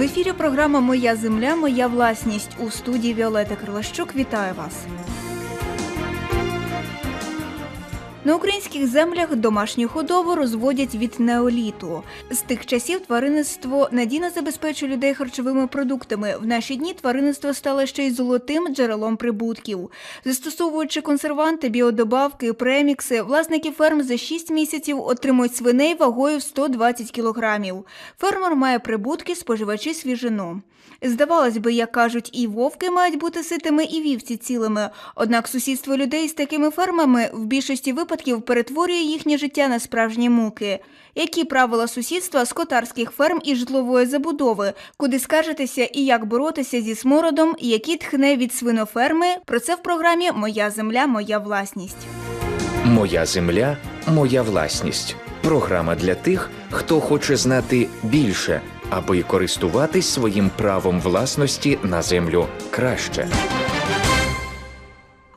В ефірі програма Моя земля, моя власність у студії Віолета Крилащук. Вітаю вас. На українських землях домашню худобу розводять від неоліту. З тих часів тваринництво надійно забезпечує людей харчовими продуктами. В наші дні тваринництво стало ще й золотим джерелом прибутків. Застосовуючи консерванти, біодобавки, премікси, власники ферм за 6 місяців отримують свиней вагою в 120 кілограмів. Фермер має прибутки, споживачі свіжину. Здавалось би, як кажуть, і вовки мають бути ситими, і вівці цілими. Однак сусідство людей з такими фермами в більшості випадків перетворює їхнє життя на справжні муки. Які правила сусідства скотарських ферм і житлової забудови, куди скаржитися і як боротися зі смородом, які тхне від свиноферми? Про це в програмі Моя земля, моя власність. Моя земля, моя власність. Програма для тих, хто хоче знати більше, аби користуватись своїм правом власності на землю краще.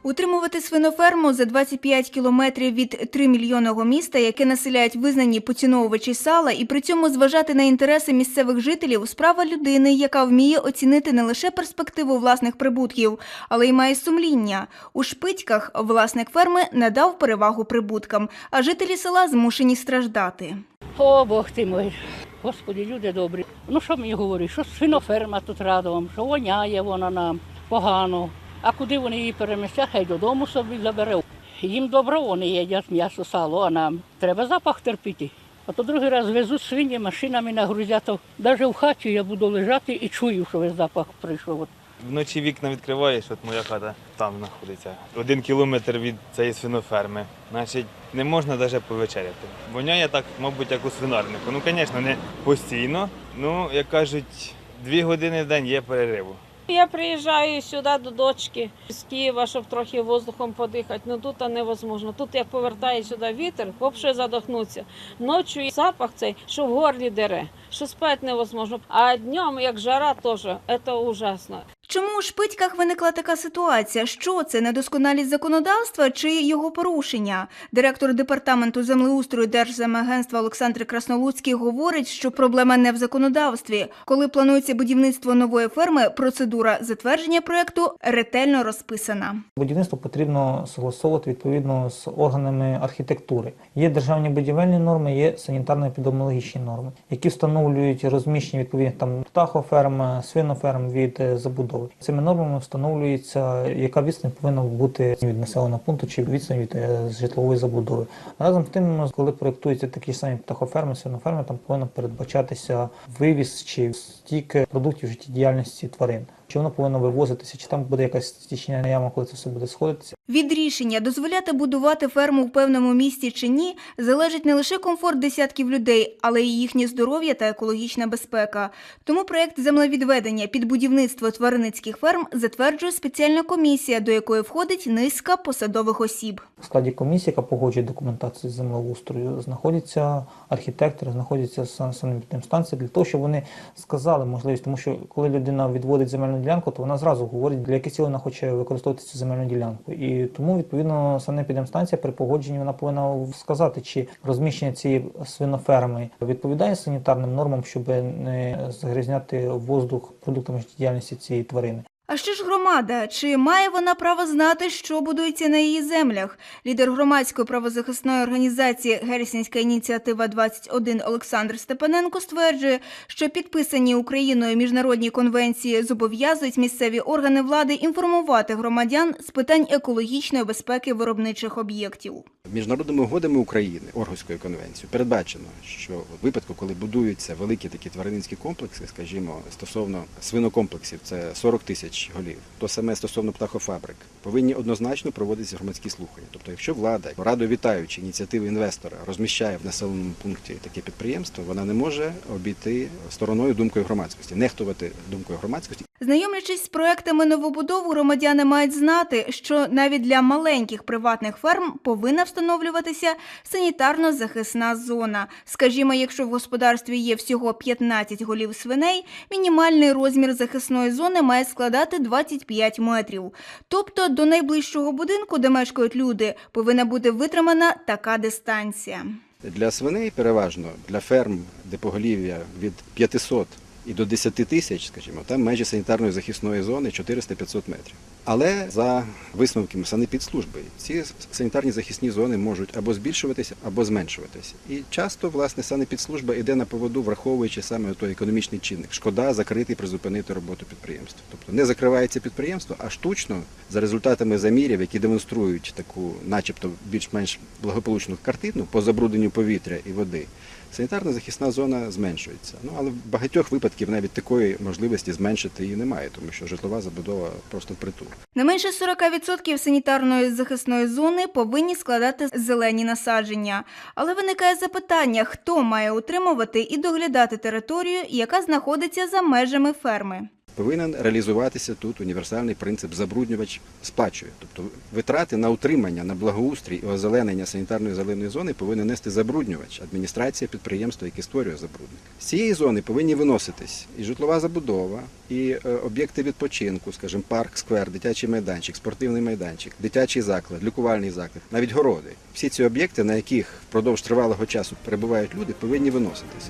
Утримувати свиноферму за 25 кілометрів від 3 мільйонного міста, яке населяють визнані поціновувачі сала, і при цьому зважати на інтереси місцевих жителів справа людини, яка вміє оцінити не лише перспективу власних прибутків, але й має сумління. У шпитьках власник ферми надав перевагу прибуткам, а жителі села змушені страждати. О, Бог ти мой. Господи, люди добрі. Ну що мені говорить, що свиноферма тут радом, що воняє вона нам погано. А куди вони її перемістять, хай додому собі забере. Їм добро, вони їдять м'ясо, сало, а нам треба запах терпіти. А то другий раз везуть свині, машинами нагрузять, то навіть в хаті я буду лежати і чую, що весь запах прийшов. Вночі вікна відкриваєш, от моя хата там знаходиться. Один кілометр від цієї свиноферми. Значить, не можна навіть повечеряти. Воняє так, мабуть, як у свинарнику. Ну, звісно, не постійно. Ну, як кажуть, дві години в день є перериву. Я приїжджаю сюди до дочки з Києва, щоб трохи воздухом подихати. Ну тут невозможно. Тут як повертає сюди вітер, взагалі задохнуться. Ночі запах цей, що в горлі дере, що спати невозможно. А днем, як жара, теж це ужасно. Чому у шпитьках виникла така ситуація? Що це недосконалість законодавства чи його порушення? Директор департаменту землеустрою Держземагентства Олександр Краснолуцький говорить, що проблема не в законодавстві. Коли планується будівництво нової ферми, процедура затвердження проекту ретельно розписана. Будівництво потрібно согласовувати відповідно з органами архітектури. Є державні будівельні норми, є санітарно-епідеміологічні норми, які встановлюють розміщення відповідних там птахоферм, свиноферм від е, забудови. Цими нормами встановлюється, яка відстань повинна бути від населеного пункту чи відстань від е, житлової забудови. Разом з тим, коли проєктуються такі самі птахоферми, свиноферми, там повинно передбачатися вивіз чи стік продуктів життєдіяльності тварин. Чи воно повинно вивозитися, чи там буде якась стічня яма, коли це все буде сходитися. Від рішення дозволяти будувати ферму в певному місті чи ні залежить не лише комфорт десятків людей, але й їхнє здоров'я та екологічна безпека. Тому проект землевідведення під будівництво тваринницьких ферм затверджує спеціальна комісія, до якої входить низка посадових осіб. В складі комісії, яка погоджує документацію з землеустрою, знаходяться архітектори, знаходяться сан- санепідемстанції для того, щоб вони сказали можливість, тому що коли людина відводить земельну ділянку, то вона зразу говорить, для яких цілей вона хоче використовувати цю земельну ділянку. І тому відповідно санепідемстанція при погодженні вона повинна сказати, чи розміщення цієї свиноферми відповідає санітарним нормам, щоб не загрізняти воздух продуктами життєдіяльності цієї тварини. А що ж громада? Чи має вона право знати, що будується на її землях? Лідер громадської правозахисної організації Гельсінська ініціатива 21 Олександр Степаненко стверджує, що підписані Україною міжнародні конвенції зобов'язують місцеві органи влади інформувати громадян з питань екологічної безпеки виробничих об'єктів. Міжнародними угодами України Оргуською конвенцією передбачено, що в випадку, коли будуються великі такі тваринницькі комплекси, скажімо, стосовно свинокомплексів, це 40 тисяч голів, то саме стосовно птахофабрик, повинні однозначно проводитися громадські слухання. Тобто, якщо влада, радо вітаючи ініціативи інвестора, розміщає в населеному пункті таке підприємство, вона не може обійти стороною думкою громадськості, нехтувати думкою громадськості. Знайомлячись з проектами новобудов, громадяни мають знати, що навіть для маленьких приватних ферм повинна встановлюватися санітарно-захисна зона. Скажімо, якщо в господарстві є всього 15 голів свиней, мінімальний розмір захисної зони має складати 25 метрів. Тобто до найближчого будинку, де мешкають люди, повинна бути витримана така дистанція. Для свиней переважно для ферм, де поголів'я від 500 і до 10 тисяч, скажімо, там межі санітарної захисної зони 400-500 метрів. Але за висновками санепідслужби ці санітарні захисні зони можуть або збільшуватися, або зменшуватися. І часто, власне, санепідслужба йде на поводу, враховуючи саме той економічний чинник. Шкода закрити і призупинити роботу підприємства. Тобто не закривається підприємство, а штучно за результатами замірів, які демонструють таку, начебто, більш-менш благополучну картину по забрудненню повітря і води. Санітарна захисна зона зменшується. Ну але в багатьох випадків навіть такої можливості зменшити її немає, тому що житлова забудова просто притул. Не менше 40% санітарної захисної зони повинні складати зелені насадження. Але виникає запитання, хто має утримувати і доглядати територію, яка знаходиться за межами ферми. Повинен реалізуватися тут універсальний принцип забруднювач сплачує. Тобто витрати на утримання, на благоустрій і озеленення санітарної зеленої зони повинен нести забруднювач, адміністрація підприємства, яке створює забрудник. З цієї зони повинні виноситись і житлова забудова, і е, об'єкти відпочинку, скажімо, парк, сквер, дитячий майданчик, спортивний майданчик, дитячий заклад, лікувальний заклад, навіть городи. Всі ці об'єкти, на яких впродовж тривалого часу перебувають люди, повинні виноситись.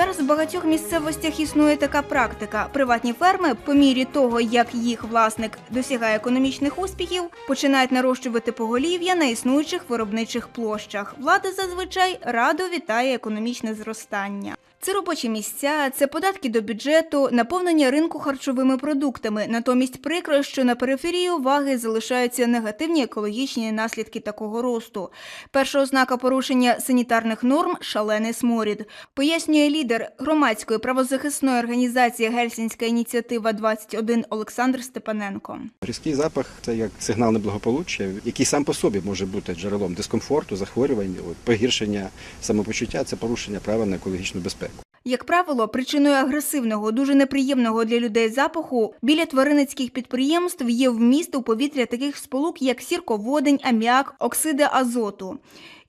Зараз в багатьох місцевостях існує така практика. Приватні ферми, по мірі того, як їх власник досягає економічних успіхів, починають нарощувати поголів'я на існуючих виробничих площах. Влада зазвичай радо вітає економічне зростання. Це робочі місця, це податки до бюджету, наповнення ринку харчовими продуктами. Натомість прикро, що на периферії уваги залишаються негативні екологічні наслідки такого росту. Перша ознака порушення санітарних норм шалений сморід. Пояснює лідер громадської правозахисної організації Гельсінська ініціатива 21 Олександр Степаненко. Різкий запах це як сигнал неблагополуччя, який сам по собі може бути джерелом дискомфорту, захворювань, погіршення самопочуття, це порушення права на екологічну безпеку. Як правило, причиною агресивного, дуже неприємного для людей запаху біля тваринницьких підприємств є вміст у повітря таких сполук, як сірководень, аміак, оксиди азоту.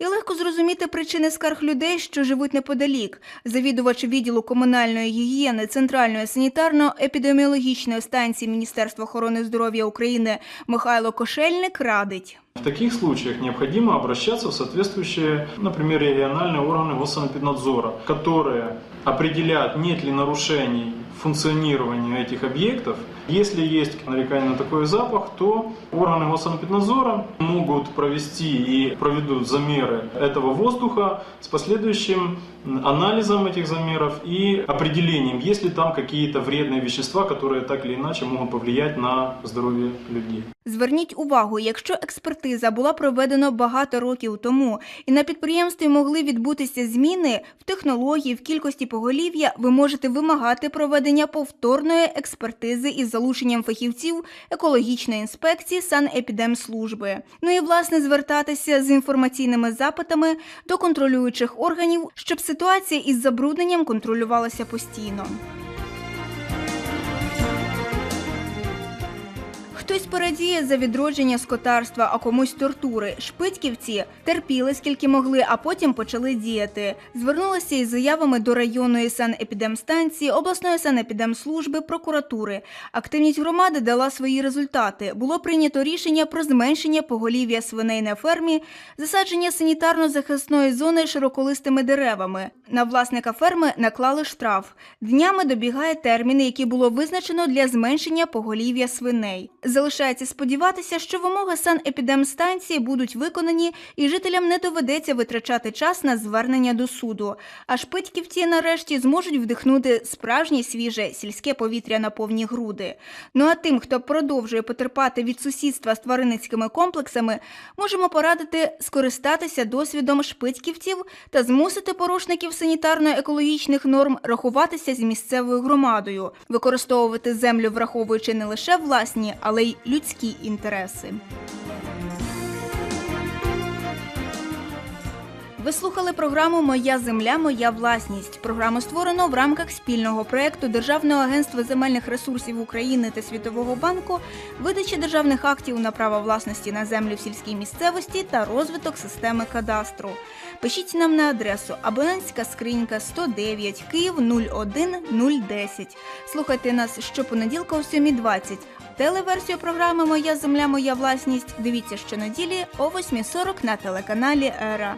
І легко зрозуміти причини скарг людей, що живуть неподалік. Завідувач відділу комунальної гігієни Центральної санітарно-епідеміологічної станції Міністерства охорони здоров'я України Михайло Кошельник радить. В таких случаях необходимо обращаться в соответствующие, например, региональные органы госsanэпиднадзора, которые определяют, нет ли нарушений функционирования этих объектов. Если есть нарекание на такой запах, то органы госsanэпиднадзора могут провести и проведут замеры этого воздуха с последующим анализом этих замеров и определением, есть ли там какие-то вредные вещества, которые так или иначе могут повлиять на здоровье людей. Зверніть увагу, якщо експертиза була проведена багато років тому, і на підприємстві могли відбутися зміни в технології, в кількості поголів'я, ви можете вимагати проведення повторної експертизи із залученням фахівців екологічної інспекції санепідемслужби. Ну і власне звертатися з інформаційними запитами до контролюючих органів, щоб ситуація із забрудненням контролювалася постійно. Хтось порадіє за відродження скотарства, а комусь тортури. Шпитьківці терпіли скільки могли, а потім почали діяти. Звернулися із заявами до районної санепідемстанції, обласної санепідемслужби, прокуратури. Активність громади дала свої результати. Було прийнято рішення про зменшення поголів'я свиней на фермі, засадження санітарно-захисної зони широколистими деревами. На власника ферми наклали штраф. Днями добігає термін, який було визначено для зменшення поголів'я свиней. Залишається сподіватися, що вимоги санепідемстанції будуть виконані і жителям не доведеться витрачати час на звернення до суду. А шпитьківці нарешті зможуть вдихнути справжнє свіже сільське повітря на повні груди. Ну а тим, хто продовжує потерпати від сусідства з тваринницькими комплексами, можемо порадити скористатися досвідом шпитьківців та змусити порушників санітарно-екологічних норм рахуватися з місцевою громадою, використовувати землю, враховуючи не лише власні, але й людські інтереси. Ви слухали програму Моя земля, моя власність. Програму створено в рамках спільного проєкту Державного агентства земельних ресурсів України та Світового банку, видачі державних актів на право власності на землю в сільській місцевості та розвиток системи кадастру. Пишіть нам на адресу абонентська скринька 109 Київ 01010. Слухайте нас щопонеділка о 7.20. Телеверсію програми Моя земля, моя власність дивіться щонеділі о 8.40 на телеканалі Ера.